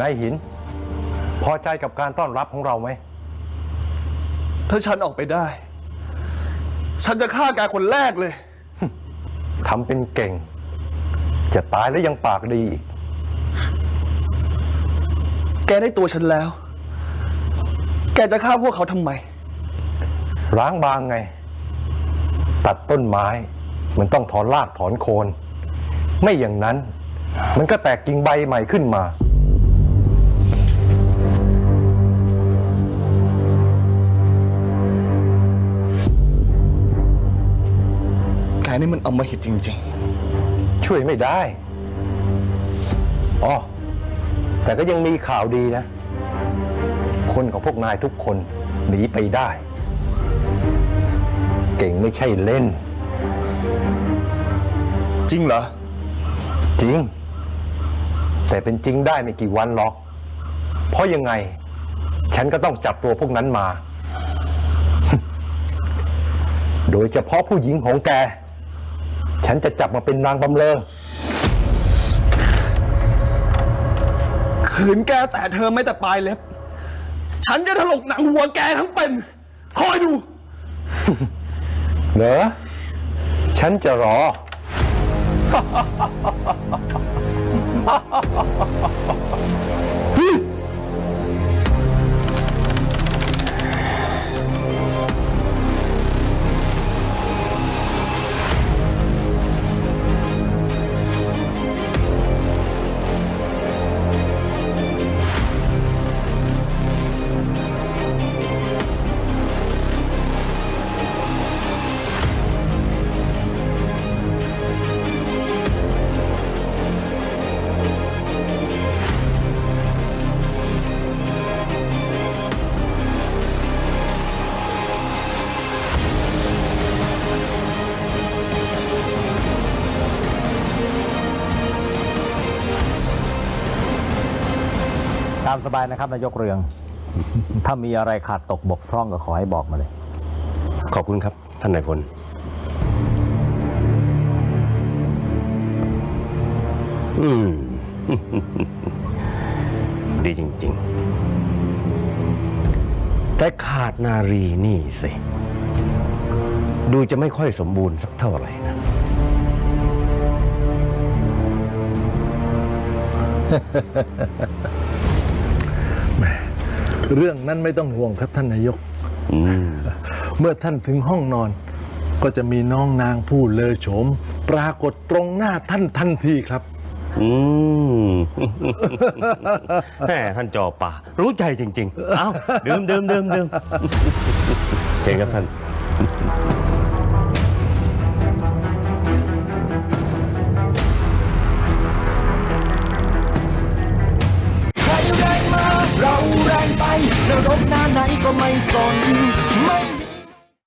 นายหิน พอใจกับการต้อนรับของเราไหม ถ้าฉันออกไปได้ ฉันจะฆ่าแกคนแรกเลย ทำเป็นเก่ง จะตายแล้วยังปากดีอีก แกได้ตัวฉันแล้ว แกจะฆ่าพวกเขาทำไม ร้างบางไง ตัดต้นไม้ มันต้องถอนรากถอนโคน ไม่อย่างนั้น มันก็แตกกิ่งใบใหม่ขึ้นมา แกนี่มันอำมหิตจริงช่วยไม่ได้ อ๋อ แต่ก็ยังมีข่าวดีนะ คนของพวกนายทุกคนหนีไปได้ เก่งไม่ใช่เล่นๆจริงเหรอ จริง แต่เป็นจริงได้ไม่กี่วันหรอก เพราะยังไง ฉันก็ต้องจับตัวพวกนั้นมา โดยเฉพาะผู้หญิงของแก ฉันจะจับมาเป็นนางบำเรอขืนแกแต่เธอไม่แต่ปลายเล็บ ฉันจะถลกหนังหัวแกทั้งเป็น คอยดู เหรอ ฉันจะรอามสบายนะครับ นายกเรือง ถ้ามีอะไรขาดตกบกพร่องก็ขอให้บอกมาเลย ขอบคุณครับ ท่านนายพลอืม ดีจริง ๆ แต่ขาดนารีนี่สิ ดูจะไม่ค่อยสมบูรณ์สักเท่าไหร่นะ เรื่องนั้นไม่ต้องห่วงครับท่านนายกอืมเมื่อท่านถึงห้องนอน ก็จะมีน้องนางผู้เลอโฉม ปรากฏตรงหน้าท่านทันทีครับ อืมแหมท่านจอป่า รู้ใจจริง ๆ เอ้า ดื่มดื่มดื่มดื่มเชิญครับท่าน จะรบหน้าไหนก็ไม่สนไม่